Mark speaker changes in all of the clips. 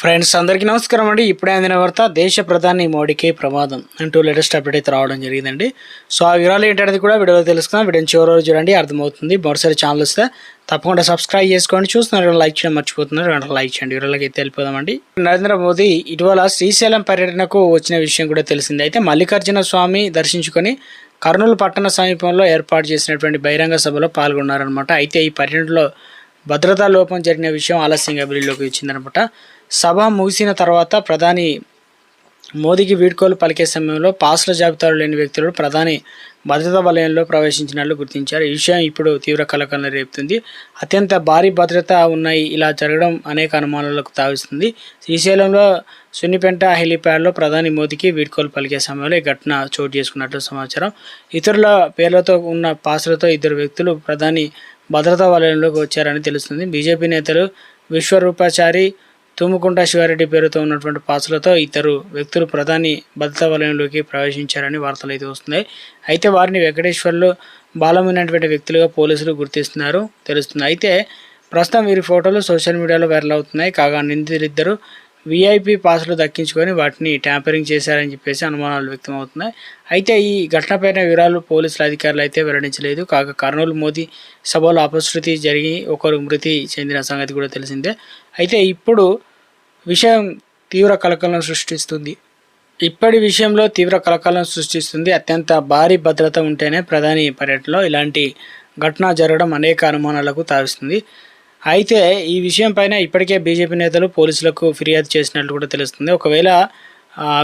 Speaker 1: Friends అందరికీ నమస్కారం అండి. ఇప్పుడే అందిన వార్త దేశ ప్రధాని మోడీకి ప్రమాదం అంటూ లేటెస్ట్ అప్డేట్ అయితే రావడం జరిగిందండి. సో ఆ వివరాలు ఏంటనేది కూడా వీడియోలో తెలుసుకుందాం. వీడియోని చివరి రోజు చూడండి అర్థమవుతుంది. మరోసారి ఛానల్ వస్తే తప్పకుండా సబ్స్క్రైబ్ చేసుకోండి. చూస్తున్నారు లైక్ చేయడం మర్చిపోతున్నారు. వెంటనే లైక్ చేయండి. వివరాలకి అయితే వెళ్ళిపోదామండి నరేంద్ర మోదీ ఇటీవల శ్రీశైలం పర్యటనకు వచ్చిన విషయం కూడా తెలిసింది. అయితే మల్లికార్జున స్వామి దర్శించుకొని కర్నూలు పట్టణ సమీపంలో ఏర్పాటు చేసినటువంటి బహిరంగ సభలో పాల్గొన్నారనమాట అయితే ఈ పర్యటనలో భద్రతా లోపం జరిగిన విషయం ఆలస్యంగా వెలుగులోకి వచ్చిందనమాట సభ ముగిసిన తర్వాత ప్రధాని మోదీకి వీడ్కోలు పలికే సమయంలో పాస్ల జాబితాలో లేని వ్యక్తులు ప్రధాని భద్రతా వలయంలో ప్రవేశించినట్లు గుర్తించారు. ఈ విషయం ఇప్పుడు తీవ్ర కలకలం రేపుతుంది. అత్యంత భారీ భద్రత ఉన్నాయి ఇలా జరగడం అనేక అనుమానాలకు తావిస్తుంది. శ్రీశైలంలో సున్నిపెంట హెలిప్యాడ్లో ప్రధాని మోదీకి వీడ్కోలు పలికే సమయంలో ఈ ఘటన చోటు చేసుకున్నట్లు సమాచారం. ఇతరుల పేర్లతో ఉన్న పాసులతో ఇద్దరు వ్యక్తులు ప్రధాని భద్రతా వలయంలోకి వచ్చారని తెలుస్తుంది. బీజేపీ నేతలు విశ్వరూపాచారి తుమ్ముకుంట శివారెడ్డి పేరుతో ఉన్నటువంటి పాసులతో ఇద్దరు వ్యక్తులు ప్రధాని భద్రతా వలయంలోకి ప్రవేశించారని వార్తలు అయితే వస్తున్నాయి. అయితే వారిని వెంకటేశ్వర్లు బాలమైనటువంటి వ్యక్తులుగా పోలీసులు గుర్తిస్తున్నారు తెలుస్తుంది. అయితే ప్రస్తుతం వీరి ఫోటోలు సోషల్ మీడియాలో వైరల్ అవుతున్నాయి. కాగా నిందితులిద్దరు విఐపి పాసులు దక్కించుకొని వాటిని ట్యాంపరింగ్ చేశారని చెప్పేసి అనుమానాలు వ్యక్తమవుతున్నాయి. అయితే ఈ ఘటనపైన వివరాలు పోలీసుల అధికారులు అయితే వెల్లడించలేదు. కాగా కర్నూలు మోదీ సభలో అపశృతి జరిగి ఒకరు మృతి చెందిన సంగతి కూడా తెలిసిందే. అయితే ఇప్పుడు విషయం తీవ్ర కలకలం సృష్టిస్తుంది. ఇప్పటి విషయంలో తీవ్ర కలకలం సృష్టిస్తుంది. అత్యంత భారీ భద్రత ఉంటేనే ప్రధాని పర్యటనలో ఇలాంటి ఘటన జరగడం అనేక అనుమానాలకు తావిస్తుంది. అయితే ఈ విషయం పైన ఇప్పటికే బీజేపీ నేతలు పోలీసులకు ఫిర్యాదు చేసినట్లు కూడా తెలుస్తుంది. ఒకవేళ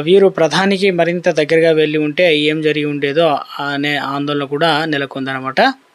Speaker 1: వీరు ప్రధానికి మరింత దగ్గరగా వెళ్ళి ఉంటే ఏం జరిగి ఉండేదో అనే ఆందోళన కూడా నెలకొందనమాట